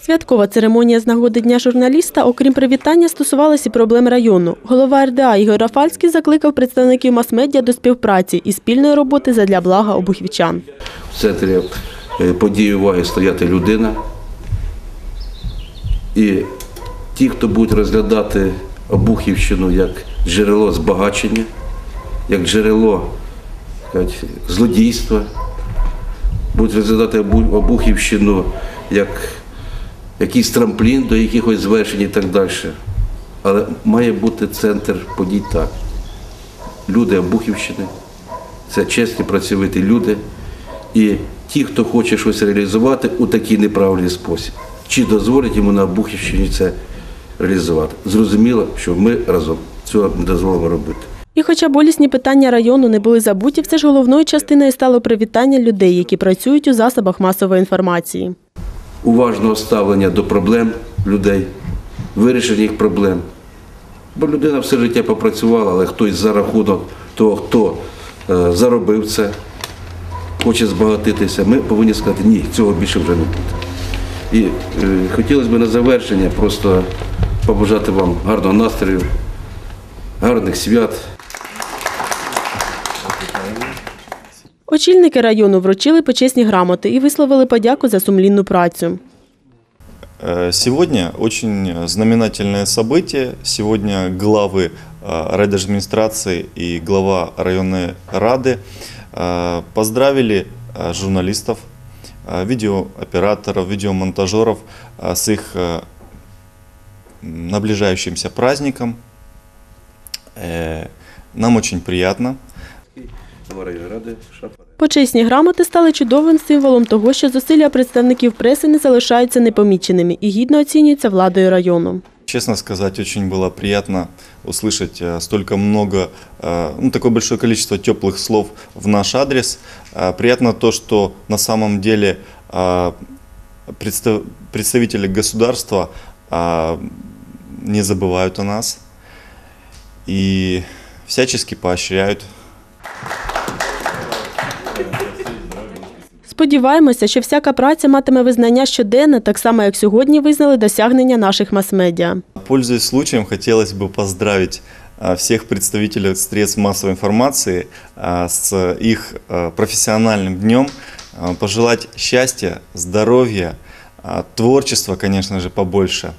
Святкова церемонія з нагоди Дня журналіста, окрім привітання, стосувалася і проблем району. Голова РДА Ігор Рафальський закликав представників мас-медіа до співпраці і спільної роботи задля блага обухівчан. В центрі е, події уваги стояти людина. І ті, хто будуть розглядати Обухівщину як джерело збагачення, як джерело злодійства, будуть розглядати Обухівщину як якийсь трамплін до якихось звершень і так далі. Але має бути центр подій так. Люди Обухівщини, це чесні, працьовиті люди. І ті, хто хоче щось реалізувати у такий неправильний спосіб, чи дозволять йому на Бухівщині це реалізувати. Зрозуміло, що ми разом цього не дозволимо робити. І хоча болісні питання району не були забуті, все ж головною частиною стало привітання людей, які працюють у засобах масової інформації. Уважного ставлення до проблем людей, вирішення їх проблем. Бо людина все життя попрацювала, але хтось за рахунок того, хто е, заробив це, хоче збагатитися, ми повинні сказати, ні, цього більше вже не буде. І е, хотілося б на завершення просто побажати вам гарного настрою, гарних свят. Очільники району вручили почесні грамоти і висловили подяку за сумлінну працю. Э, Сегодня очень знаменательное событие. Сегодня главы э, райдержадминистрации и глава районной рады э, поздравили э, журналистов, э, видеооператоров, видеомонтажеров э, с их э, м, наближающимся праздником. Э, Нам очень приятно. Ради Шапара. Почесні грамоти стали чудовим символом того, що зусилля представників преси не залишаються непоміченими і гідно оцінюються владою району. Честно сказать, очень было приятно услышать э, столько много, э, ну, такое большое количество теплых слов в наш адрес. Э, Приятно то, что на самом деле э, представ- представители государства э, не забывают о нас и всячески поощряют Сподіваємося, що всяка праця матиме визнання щоденне, так само як сьогодні визнали досягнення наших мас-медіа. Пользуясь случаем, хотелось бы поздравить а, всех представителей средств массовой информации а, с их а, профессиональным днем, а, пожелать счастья, здоровья, а, творчества, конечно же, побольше.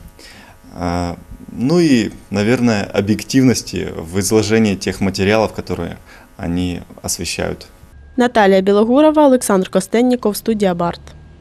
А, Ну и, наверное, объективности в изложении тех материалов, которые они освещают. Наталія Білогурова, Олександр Костенніков, студія Барт.